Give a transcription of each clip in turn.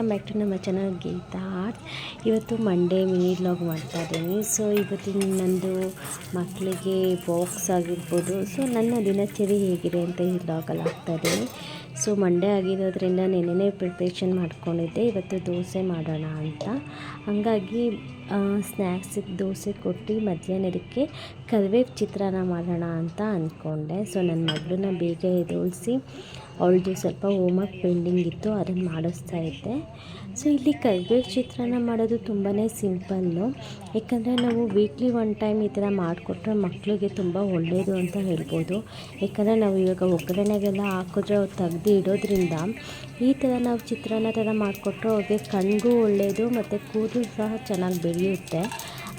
Welcome back to ನಮ್ಮ channel Geetha arts ಇವತ್ತು Monday mini vlog ಮಾಡ್ತಾ ಇದ್ದೀನಿ. ಸೊ ಇವತ್ತಿನ ನಂದು ಮಕ್ಕಳಿಗೆ ಬಾಕ್ಸ್ ಆಗಿರ್ಬೋದು. ಸೊ ನನ್ನ ದಿನಚರಿ ಹೇಗಿದೆ ಅಂತ ಈ ವ್ಲಾಗಲ್ಲಿ ಹಾಕ್ತಾ ಇದ್ದೀನಿ. ಸೊ ಮಂಡೇ ಆಗಿರೋದ್ರಿಂದ ನೆನ್ನೆನೇ ಪ್ರಿಪ್ರೇಷನ್ ಮಾಡ್ಕೊಂಡಿದ್ದೆ. ಇವತ್ತು ದೋಸೆ ಮಾಡೋಣ ಅಂತ. ಹಾಗಾಗಿ ಸ್ನ್ಯಾಕ್ಸಿಗೆ ದೋಸೆ ಕೊಟ್ಟು ಮಧ್ಯಾಹ್ನಕ್ಕೆ ಕರಿಬೇವು ಚಿತ್ರಾನ್ನ ಮಾಡೋಣ ಅಂತ ಅಂದ್ಕೊಂಡೆ. ಸೊ ನನ್ನ ಮಗಳನ್ನ ಬೇಗ ಎದ್ದೊಳಿಸಿ ಅವಳದು ಸ್ವಲ್ಪ ಹೋಮ್ವರ್ಕ್ ಪೆಂಡಿಂಗ್ ಇತ್ತು, ಅದನ್ನು ಮಾಡಿಸ್ತಾ ಇದ್ದೆ. ಸೊ, ಇಲ್ಲಿ ಕರಿಬೇವು ಚಿತ್ರಾನ್ನ ಮಾಡೋದು ತುಂಬಾ ಸಿಂಪಲ್ಲು. ಯಾಕಂದರೆ ನಾವು ವೀಕ್ಲಿ ಒನ್ ಟೈಮ್ ಈ ಥರ ಮಾಡಿಕೊಟ್ರೆ ಮಕ್ಕಳಿಗೆ ತುಂಬ ಒಳ್ಳೆಯದು ಅಂತ ಹೇಳ್ಬೋದು. ಯಾಕಂದರೆ ನಾವು ಇವಾಗ ಒಗ್ಗರಣೆಗೆಲ್ಲ ಹಾಕಿದ್ರೆ ಅವ್ರು ತೆಗ್ದು ಇಡೋದ್ರಿಂದ ಈ ಥರ ನಾವು ಚಿತ್ರಾನ್ನ ಥರ ಮಾಡಿಕೊಟ್ರೆ ಅವ್ರಿಗೆ ಕಣ್ಗೂ ಒಳ್ಳೆಯದು ಮತ್ತು ಕೂದಲು ಸಹ ಚೆನ್ನಾಗಿ ಬೆಳೆಯುತ್ತೆ.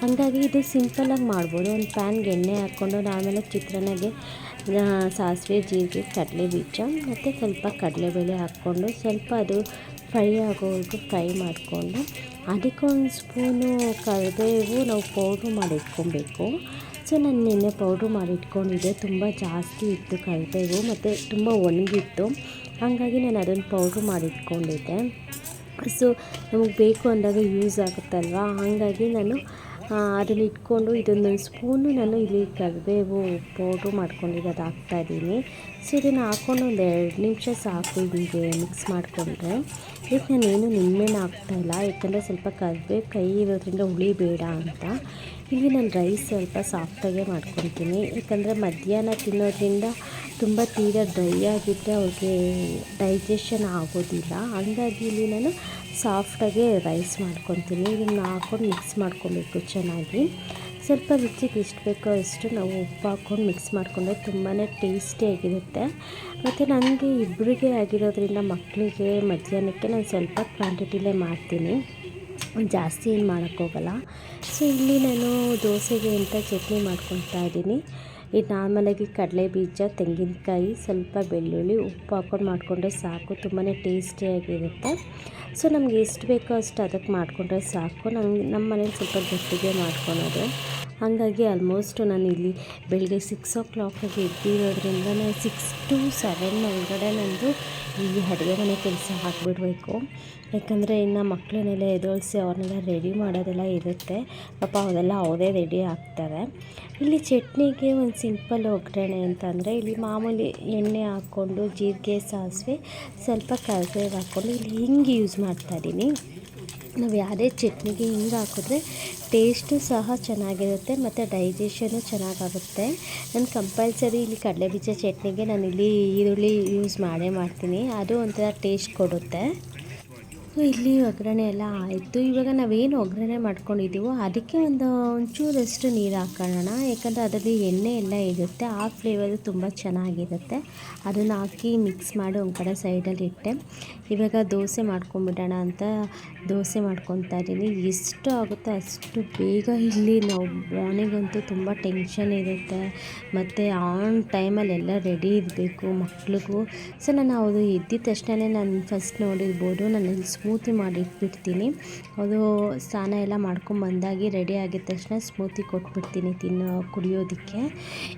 ಹಾಗಾಗಿ ಇದು ಸಿಂಪಲ್ಲಾಗಿ ಮಾಡ್ಬೋದು. ಒಂದು ಪ್ಯಾನ್ಗೆ ಎಣ್ಣೆ ಹಾಕ್ಕೊಂಡು ಆಮೇಲೆ ಚಿತ್ರಾನ್ನಗೆ ಸಾಸಿವೆ, ಜೀರಿಗೆ, ಕಡಲೆ ಬೀಜ ಮತ್ತು ಸ್ವಲ್ಪ ಕಡಲೆಬೇಳೆ ಹಾಕ್ಕೊಂಡು ಸ್ವಲ್ಪ ಅದು ಫ್ರೈ ಆಗೋವರೆಗೂ ಫ್ರೈ ಮಾಡಿಕೊಂಡು ಅದಕ್ಕೊಂದು ಸ್ಪೂನು ಕರಿಬೇವು ನಾವು ಪೌಡ್ರು ಮಾಡಿ ಇಟ್ಕೊಬೇಕು. ಸೊ, ನಾನು ನಿನ್ನೆ ಪೌಡ್ರು ಮಾಡಿ ಇಟ್ಕೊಂಡಿದ್ದೆ. ತುಂಬ ಜಾಸ್ತಿ ಇತ್ತು ಕರಿಬೇವು ಮತ್ತು ತುಂಬ ಒಣಗಿತ್ತು. ಹಾಗಾಗಿ ನಾನು ಅದನ್ನು ಪೌಡ್ರು ಮಾಡಿ ಇಟ್ಕೊಂಡಿದ್ದೆ. ಸೊ, ನಮಗೆ ಬೇಕು ಅಂದಾಗ ಯೂಸ್ ಆಗುತ್ತಲ್ವ? ಹಾಗಾಗಿ ನಾನು ಅದನ್ನು ಇಟ್ಕೊಂಡು ಇದೊಂದು ಸ್ಪೂನು ನಾನು ಇಲ್ಲಿ ಕರಿಬೇವು ಪೌಡ್ರು ಮಾಡ್ಕೊಂಡಿದ್ದು ಹಾಕ್ತಾಯಿದ್ದೀನಿ ಸೊ ಇದನ್ನು ಹಾಕ್ಕೊಂಡು ಒಂದು ಎರಡು ನಿಮಿಷ ಸಾಕು ಹೀಗೆ ಮಿಕ್ಸ್ ಮಾಡಿಕೊಂಡ್ರೆ. ಇದಕ್ಕೆ ನಾನೇನು ನಿಮ್ಮೇನು ಹಾಕ್ತಾಯಿಲ್ಲ ಯಾಕಂದರೆ ಸ್ವಲ್ಪ ಕರಿಬೇವು ಕೈ ಇರೋದ್ರಿಂದ ಹುಳಿ ಬೇಡ ಅಂತ. ಇಲ್ಲಿ ನಾನು ರೈಸ್ ಸ್ವಲ್ಪ ಸಾಫ್ಟಾಗೆ ಮಾಡ್ಕೊತೀನಿ. ಯಾಕಂದರೆ ಮಧ್ಯಾಹ್ನ ತಿನ್ನೋದ್ರಿಂದ ತುಂಬ ತೀರಾ ಡ್ರೈ ಆಗಿದ್ದರೆ ಅವ್ರಿಗೆ ಡೈಜೆಷನ್ ಆಗೋದಿಲ್ಲ. ಹಂಗಾಗಿ ಇಲ್ಲಿ ನಾನು ಸಾಫ್ಟಾಗೆ ರೈಸ್ ಮಾಡ್ಕೊತೀನಿ. ಇದನ್ನು ಹಾಕ್ಕೊಂಡು ಮಿಕ್ಸ್ ಮಾಡ್ಕೊಬೇಕು ಚೆನ್ನಾಗಿ. ಸ್ವಲ್ಪ ರುಚಿಗೆ ಎಷ್ಟು ಬೇಕೋ ಅಷ್ಟು ನಾವು ಉಪ್ಪು ಹಾಕ್ಕೊಂಡು ಮಿಕ್ಸ್ ಮಾಡಿಕೊಂಡ್ರೆ ತುಂಬಾ ಟೇಸ್ಟಿಯಾಗಿರುತ್ತೆ ಮತ್ತು ನನಗೆ ಇಬ್ಬರಿಗೆ ಆಗಿರೋದ್ರಿಂದ ಮಕ್ಕಳಿಗೆ ಮಧ್ಯಾಹ್ನಕ್ಕೆ ನಾನು ಸ್ವಲ್ಪ ಕ್ವಾಂಟಿಟಿಲೇ ಮಾಡ್ತೀನಿ. ಜಾಸ್ತಿ ಏನು ಮಾಡೋಕ್ಕೋಗಲ್ಲ. ಸೊ ಇಲ್ಲಿ ನಾನು ದೋಸೆಗೆ ಅಂತ ಚಟ್ನಿ ಮಾಡ್ಕೊತಾ ಇದ್ದೀನಿ. ಇದು ನಾರ್ಮಲಾಗಿ ಕಡಲೆ ಬೀಜ, ತೆಂಗಿನಕಾಯಿ, ಸ್ವಲ್ಪ ಬೆಳ್ಳುಳ್ಳಿ ಉಪ್ಪು ಹಾಕ್ಕೊಂಡು ಮಾಡಿಕೊಂಡ್ರೆ ಸಾಕು ತುಂಬಾ ಟೇಸ್ಟಿಯಾಗಿರುತ್ತೆ ಸೊ ನಮ್ಗೆ ಎಷ್ಟು ಬೇಕೋ ಅಷ್ಟು ಅದಕ್ಕೆ ಮಾಡಿಕೊಂಡ್ರೆ ಸಾಕು. ನಂಗೆ ನಮ್ಮ ಮನೇಲಿ ಸ್ವಲ್ಪ ಗಟ್ಟಿಗೆ ಮಾಡ್ಕೊಳೋದು. ಹಾಗಾಗಿ ಆಲ್ಮೋಸ್ಟು ನಾನು ಇಲ್ಲಿ ಬೆಳಗ್ಗೆ ಸಿಕ್ಸ್ ಓ ಕ್ಲಾಕಿಗೆ ಎದ್ದಿರೋದ್ರಿಂದ ನಾನು ಸಿಕ್ಸ್ ಟು ಸೆವೆನ್ ಒಳಗಡೆ ನಂದು ಈ ಅಡುಗೆ ಮನೆ ಕೆಲಸ ಹಾಕ್ಬಿಡ್ಬೇಕು ಯಾಕಂದರೆ ಇನ್ನು ಮಕ್ಕಳನ್ನೆಲ್ಲ ಎದೋಳಿಸಿ ಅವ್ರನ್ನೆಲ್ಲ ರೆಡಿ ಮಾಡೋದೆಲ್ಲ ಇರುತ್ತೆ. ಪಾಪ ಅವೆಲ್ಲ ಅವರೇ ರೆಡಿ ಆಗ್ತಾರೆ. ಇಲ್ಲಿ ಚಟ್ನಿಗೆ ಒಂದು ಸಿಂಪಲ್ ಒಗ್ಗರಣೆ ಅಂತಂದರೆ ಇಲ್ಲಿ ಮಾಮೂಲಿ ಎಣ್ಣೆ ಹಾಕ್ಕೊಂಡು ಜೀರಿಗೆ ಸಾಸಿವೆ, ಸ್ವಲ್ಪ ಕರಿಬೇವು ಹಾಕ್ಕೊಂಡು ಇಲ್ಲಿ ಹಿಂಗೆ ಯೂಸ್ ಮಾಡ್ತಾಯಿದ್ದೀನಿ ನಾವು ಯಾವುದೇ ಚಟ್ನಿಗೆ ಹಿಂಗೆ ಹಾಕಿದ್ರೆ ಟೇಸ್ಟು ಸಹ ಚೆನ್ನಾಗಿರುತ್ತೆ ಮತ್ತು ಡೈಜೆಷನು ಚೆನ್ನಾಗಾಗುತ್ತೆ. ನಾನು ಕಂಪಲ್ಸರಿ ಇಲ್ಲಿ ಕಡಲೆಬೀಜ ಚಟ್ನಿಗೆ ನಾನು ಇಲ್ಲಿ ಈರುಳ್ಳಿ ಯೂಸ್ ಮಾಡೇ ಮಾಡ್ತೀನಿ. ಅದು ಒಂಥರ ಟೇಸ್ಟ್ ಕೊಡುತ್ತೆ. ಇಲ್ಲಿ ಒಗ್ಗರಣೆ ಎಲ್ಲ ಆಯಿತು. ಇವಾಗ ನಾವೇನು ಒಗ್ಗರಣೆ ಮಾಡ್ಕೊಂಡಿದ್ದೀವೋ ಅದಕ್ಕೆ ಒಂದು ಒಂಚೂರಷ್ಟು ನೀರು ಹಾಕೋಣ. ಯಾಕಂದರೆ ಅದರಲ್ಲಿ ಎಣ್ಣೆ ಎಲ್ಲ ಇರುತ್ತೆ. ಆ ಫ್ಲೇವರು ತುಂಬ ಚೆನ್ನಾಗಿರುತ್ತೆ. ಅದನ್ನು ಹಾಕಿ ಮಿಕ್ಸ್ ಮಾಡಿ ಒಂದು ಕಡೆ ಸೈಡಲ್ಲಿ ಇಟ್ಟೆ. ಇವಾಗ ದೋಸೆ ಮಾಡ್ಕೊಂಬಿಡೋಣ ಅಂತ ದೋಸೆ ಮಾಡ್ಕೊತಾ ಇದ್ದೀನಿ. ಎಷ್ಟು ಆಗುತ್ತೋ ಅಷ್ಟು ಬೇಗ ಇಲ್ಲಿ ನಾವು ಮಾರ್ನಿಂಗಂತೂ ತುಂಬ ಟೆನ್ಷನ್ ಇರುತ್ತೆ. ಮತ್ತು ಆನ್ ಟೈಮಲ್ಲಿ ಎಲ್ಲ ರೆಡಿ ಇರಬೇಕು ಮಕ್ಳಿಗೂ. ಸೊ ನಾನು ಅವರು ಎದ್ದಿದ ತಕ್ಷಣ ನಾನು ಫಸ್ಟ್ ನೋಡಿರ್ಬೋದು. ನಾನು ಸ್ಮೂತಿ ಮಾಡಿಟ್ಬಿಡ್ತೀನಿ. ಅದು ಸ್ನಾನ ಎಲ್ಲ ಮಾಡ್ಕೊಂಬಂದಾಗಿ ರೆಡಿ ಆಗಿದ ತಕ್ಷಣ ಸ್ಮೂತಿ ಕೊಟ್ಬಿಡ್ತೀನಿ ತಿನ್ನೋ, ಕುಡಿಯೋದಕ್ಕೆ.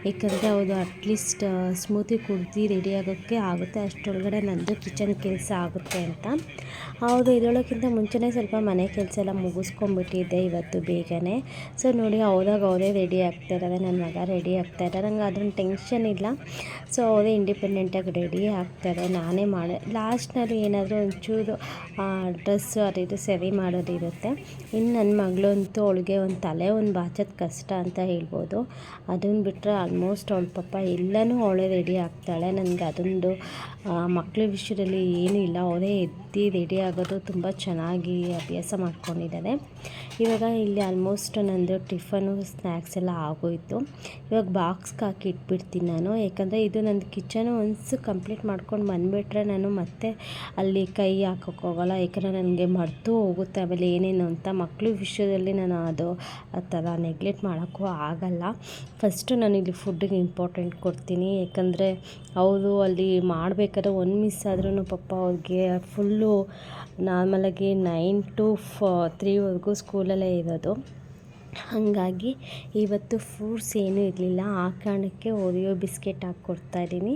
ಏಕೆಂದರೆ ಅದು ಅಟ್ಲೀಸ್ಟ್ ಸ್ಮೂತಿ ಕುಡ್ದು ರೆಡಿ ಆಗೋಕ್ಕೆ ಆಗುತ್ತೆ. ಅಷ್ಟರೊಳಗಡೆ ನಂದು ಕಿಚನ್ ಕೆಲಸ ಆಗುತ್ತೆ ಅಂತ. ಹೌದು ಇದರೊಳಗಿಂತ ಮುಂಚೆನೇ ಸ್ವಲ್ಪ ಮನೆ ಕೆಲಸ ಎಲ್ಲ ಮುಗಿಸ್ಕೊಂಬಿಟ್ಟಿದ್ದೆ ಇವತ್ತು ಬೇಗನೆ. ಸೊ ನೋಡಿ ಅವ್ರಾಗ ಅವರೇ ರೆಡಿ ಆಗ್ತಾ ಇದ್ದಾರೆ ನನ್ನ ಮಗ ರೆಡಿ ಆಗ್ತಾ ಇದ್ದಾರೆ ನಂಗೆ ಅದೊಂದು ಟೆನ್ಷನ್ ಇಲ್ಲ. ಸೊ ಅವರೇ ಇಂಡಿಪೆಂಡೆಂಟಾಗಿ ರೆಡಿ ಆಗ್ತಾರೆ ನಾನೇ ಮಾಡಿ ಲಾಸ್ಟ್ನಲ್ಲಿ ಏನಾದರೂ ಒಂಚೂರು ಡ್ರೆಸ್ಸು ಅದು ಇದು ಸರಿ ಮಾಡೋದಿರುತ್ತೆ ಇನ್ನು ನನ್ನ ಮಗಳಂತೂ ಅವಳಿಗೆ ಒಂದು ತಲೆ, ಒಂದು ಬಾಚೋದು ಕಷ್ಟ ಅಂತ ಹೇಳ್ಬೋದು. ಅದನ್ನು ಬಿಟ್ಟರೆ ಆಲ್ಮೋಸ್ಟ್ ಅವಳ ಪಾಪ ಎಲ್ಲನೂ ಅವಳೇ ರೆಡಿ ಆಗ್ತಾಳೆ. ನನಗೆ ಅದೊಂದು ಮಕ್ಕಳ ವಿಷಯದಲ್ಲಿ ಏನೂ ಇಲ್ಲ. ಅವಳೇ ಎದ್ದು ರೆಡಿ ಆಗೋದು ತುಂಬ ಚೆನ್ನಾಗಿ ಅಭ್ಯಾಸ ಮಾಡ್ಕೊಂಡಿದ್ದಾರೆ ಇವಾಗ ಇಲ್ಲಿ ಆಲ್ಮೋಸ್ಟ್ ನಂದು ಟಿಫನು ಸ್ನ್ಯಾಕ್ಸ್ ಎಲ್ಲ ಆಗೋಯಿತು. ಇವಾಗ ಬಾಕ್ಸ್ಗೆ ಹಾಕಿ ಇಟ್ಬಿಡ್ತೀನಿ ನಾನು. ಯಾಕಂದರೆ ಇದು ನನ್ನ ಕಿಚನು ಒನ್ಸ್ ಕಂಪ್ಲೀಟ್ ಮಾಡ್ಕೊಂಡು ಬಂದುಬಿಟ್ರೆ ನಾನು ಮತ್ತೆ ಅಲ್ಲಿ ಕೈ ಹಾಕೋಕ್ಕೋಗಲ್ಲ. ಯಾಕಂದರೆ ನನಗೆ ಮರೆತು ಹೋಗುತ್ತೆ. ಆಮೇಲೆ ಏನೇನು ಅಂತ ಮಕ್ಕಳು ವಿಷಯದಲ್ಲಿ ನಾನು ಅದು, ಆ ಥರ ನೆಗ್ಲೆಕ್ಟ್ ಮಾಡೋಕ್ಕೂ ಆಗಲ್ಲ. ಫಸ್ಟು ನಾನು ಇಲ್ಲಿ ಫುಡ್ಡಿಗೆ ಇಂಪಾರ್ಟೆಂಟ್ ಕೊಡ್ತೀನಿ. ಏಕೆಂದರೆ ಅವರು ಅಲ್ಲಿ ಮಾಡಬೇಕಾದ್ರೆ ಒಂದು ಮಿಸ್ ಆದ್ರೂ ಪಾಪ ಅವ್ರಿಗೆ ಫುಲ್ಲು ನಾರ್ಮಲಾಗಿ ನೈನ್ ಟು ಫ ತ್ರೀವರೆಗೂ ಸ್ಕೂಲಲ್ಲೇ ಇರೋದು. ಹಾಗಾಗಿ ಇವತ್ತು ಫ್ರೂಟ್ಸ್ ಏನೂ ಇರಲಿಲ್ಲ. ಆ ಕಾರಣಕ್ಕೆ ಓರಿಯೋ ಬಿಸ್ಕೆಟ್ ಹಾಕಿ ಕೊಡ್ತಾಯಿದ್ದೀನಿ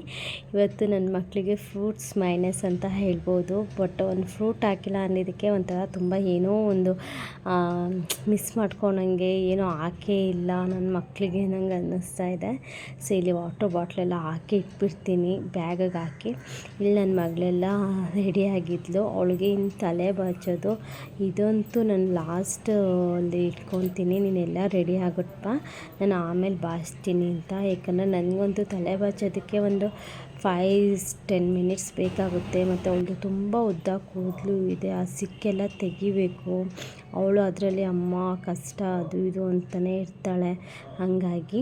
ಇವತ್ತು ನನ್ನ ಮಕ್ಕಳಿಗೆ ಫ್ರೂಟ್ಸ್ ಮೈನಸ್ ಅಂತ ಹೇಳ್ಬೋದು. ಬಟ್ ಒಂದು ಫ್ರೂಟ್ ಹಾಕಿಲ್ಲ ಅನ್ನೋದಕ್ಕೆ ಒಂಥರ ತುಂಬ ಏನೋ ಒಂದು ಮಿಸ್ ಮಾಡ್ಕೊಂಡಂಗೆ ಏನೋ ಹಾಕೇ ಇಲ್ಲ. ನನ್ನ ಮಕ್ಕಳಿಗೆ ನಂಗೆ ಅನ್ನಿಸ್ತಾ ಇದೆ. ಸೊ ಇಲ್ಲಿ ವಾಟರ್ ಬಾಟ್ಲೆಲ್ಲ ಹಾಕಿ ಇಟ್ಬಿಡ್ತೀನಿ. ಬ್ಯಾಗಿಗೆ ಹಾಕಿ. ಇಲ್ಲಿ ನನ್ನ ಮಗಳೆಲ್ಲ ರೆಡಿಯಾಗಿದ್ಲು ಅವಳಿಗೆ ಇನ್ನು ತಲೆ ಬಾಚೋದು. ಇದಂತೂ ನಾನು ಲಾಸ್ಟ್ ಅಲ್ಲಿ ಇಟ್ಕೊತೀನಿ. ನೀನೆಲ್ಲ ರೆಡಿ ಆಗುತ್ತಪ್ಪ. ನಾನು ಆಮೇಲೆ ಬಾಯಿಸ್ತೀನಿ ಅಂತ. ಯಾಕಂದರೆ ನನಗೊಂದು ತಲೆ ಬಾಚೋದಕ್ಕೆ ಒಂದು ಫೈವ್ ಟೆನ್ ಮಿನಿಟ್ಸ್ ಬೇಕಾಗುತ್ತೆ. ಮತ್ತು ಅವಳದು ತುಂಬ ಉದ್ದ ಕೂದಲು ಇದೆ. ಆ ಸಿಕ್ಕೆಲ್ಲ ತೆಗಿಬೇಕು. ಅವಳು ಅದರಲ್ಲಿ ಅಮ್ಮ, ಕಷ್ಟ, ಅದು ಇದು ಅಂತಲೇ ಇರ್ತಾಳೆ. ಹಾಗಾಗಿ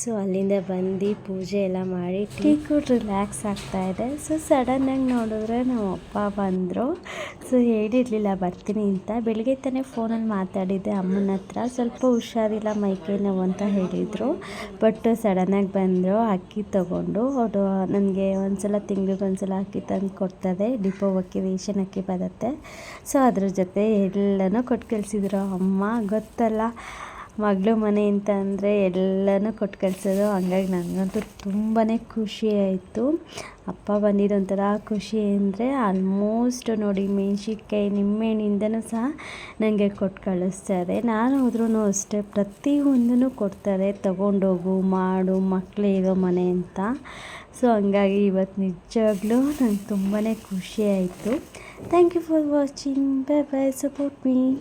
ಸೊ ಅಲ್ಲಿಂದ ಬಂದು ಪೂಜೆ ಎಲ್ಲ ಮಾಡಿ ಟೀ ಕೂಡ ರಿಲ್ಯಾಕ್ಸ್ ಆಗ್ತಾಯಿದೆ ಸೊ ಸಡನ್ನಾಗಿ ನೋಡಿದ್ರೆ ನಮ್ಮ ಅಪ್ಪ ಬಂದರು. ಸೊ ಹೇಳಿರಲಿಲ್ಲ, ಬರ್ತೀನಿ ಅಂತ. ಬೆಳಿಗ್ಗೆ ತಾನೇ ಫೋನಲ್ಲಿ ಮಾತಾಡಿದ್ದೆ, ಅಮ್ಮನ ಹತ್ರ. ಸ್ವಲ್ಪ ಹುಷಾರಿಲ್ಲ, ಮೈಕೈ ನೋವು ಅಂತ ಹೇಳಿದರು. ಬಟ್ ಸಡನ್ನಾಗಿ ಬಂದರು, ಅಕ್ಕಿ ತೊಗೊಂಡು. ಅವರು ನನಗೆ ಒಂದು ಸಲ ತಿಂಗ್ಳಿಗೆ ಒಂದು ಸಲ ಅಕ್ಕಿ ತಂದು ಕೊಡ್ತದೆ. ಡಿಪೋ ಅಕ್ಕಿ ರೇಷನ್ ಅಕ್ಕಿ ಬರುತ್ತೆ. ಸೊ ಅದ್ರ ಜೊತೆ ಎಲ್ಲನೂ ಕೊಟ್ಟು ಕಳಿಸಿದ್ರು. ಅಮ್ಮ, ಗೊತ್ತಲ್ಲ. ಮಗಳು ಮನೆ ಅಂತ ಅಂದರೆ ಎಲ್ಲನೂ ಕೊಟ್ಟು ಕಳಿಸೋದು. ಹಂಗಾಗಿ ನನಗಂತೂ ತುಂಬಾ ಖುಷಿ ಆಯಿತು. ಅಪ್ಪ ಬಂದಿದ್ದು ಒಂಥರ ಖುಷಿ ಅಂದರೆ ಆಲ್ಮೋಸ್ಟ್ ನೋಡಿ ಮೆಣ್ಸಿನ್ಕಾಯಿ ನಿಂಬೆಹಣ್ಣಿಂದನೂ ಸಹ ನನಗೆ ಕೊಟ್ಟು ಕಳಿಸ್ತಾರೆ. ನಾನು ಹೋದ್ರೂ ಅಷ್ಟೇ ಪ್ರತಿಯೊಂದನ್ನು ಕೊಡ್ತಾರೆ. ತೊಗೊಂಡೋಗು, ಮಾಡು ಮಕ್ಕಳಿರೋ ಮನೆ ಅಂತ. ಸೊ, ಹಂಗಾಗಿ ಇವತ್ತು ನಿಜವಾಗ್ಲೂ ನಂಗೆ ತುಂಬಾ ಖುಷಿ ಆಯಿತು. Thank you for watching bye bye support me